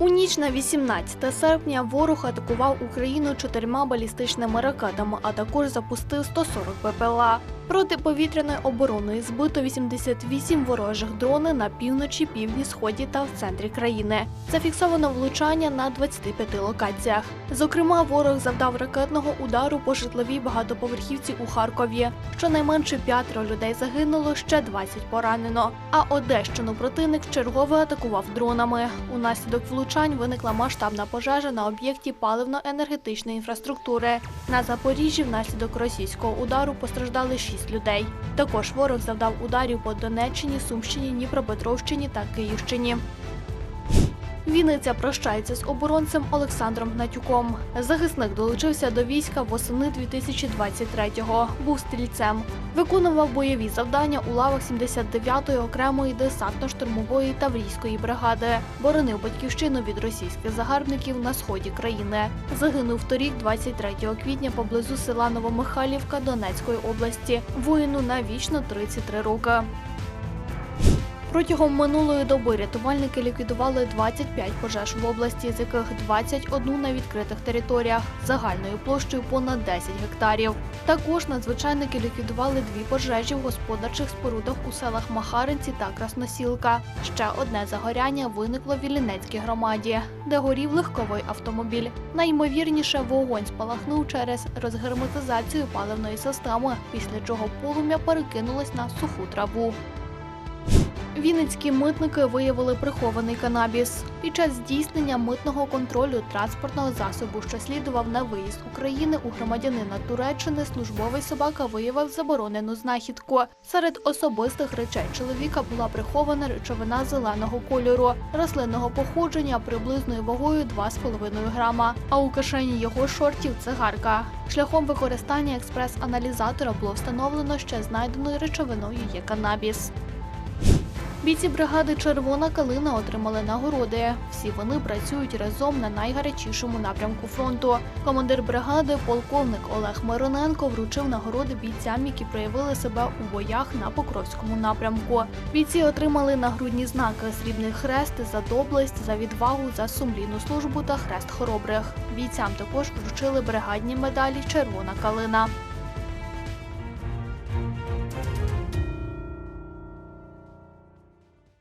У ніч на 18 серпня ворог атакував Україну чотирма балістичними ракетами, а також запустив 140 БПЛА. Протиповітряною обороною збито 88 ворожих дрони на півночі, півдні, сході та в центрі країни. Зафіксовано влучання на 25 локаціях. Зокрема, ворог завдав ракетного удару по житловій багатоповерхівці у Харкові. Щонайменше п'ятеро людей загинуло, ще 20 поранено. А Одещину противник вчергове атакував дронами. Унаслідок влучань виникла масштабна пожежа на об'єкті паливно-енергетичної інфраструктури. На Запоріжжі внаслідок російського удару постраждали шість людей. Також ворог завдав ударів по Донеччині, Сумщині, Дніпропетровщині та Київщині. Вінниця прощається з оборонцем Олександром Гнатюком. Захисник долучився до війська восени 2023-го. Був стрільцем. Виконував бойові завдання у лавах 79-ї окремої десантно-штурмової таврійської бригади. Боронив батьківщину від російських загарбників на сході країни. Загинув торік, 23 квітня, поблизу села Новомихайлівка Донецької області. Воїну навічно 33 роки. Протягом минулої доби рятувальники ліквідували 25 пожеж в області, з яких 21 на відкритих територіях загальною площею понад 10 гектарів. Також надзвичайники ліквідували дві пожежі в господарчих спорудах у селах Махаринці та Красносілка. Ще одне загоряння виникло в Вілінецькій громаді, де горів легковий автомобіль. Найімовірніше вогонь спалахнув через розгерметизацію паливної системи, після чого полум'я перекинулось на суху траву. Вінницькі митники виявили прихований канабіс. Під час здійснення митного контролю транспортного засобу, що слідував на виїзд України у громадянина Туреччини, службовий собака виявив заборонену знахідку. Серед особистих речей чоловіка була прихована речовина зеленого кольору, рослинного походження приблизною вагою 2,5 грама. А у кишені його шортів цигарка. Шляхом використання експрес-аналізатора було встановлено, що знайденою речовиною є канабіс. Бійці бригади Червона калина отримали нагороди. Всі вони працюють разом на найгарячішому напрямку фронту. Командир бригади, полковник Олег Мироненко, вручив нагороди бійцям, які проявили себе у боях на Покровському напрямку. Бійці отримали нагрудні знаки Срібний хрест за доблесть, за відвагу, за сумлінну службу та хрест хоробрих. Бійцям також вручили бригадні медалі Червона калина.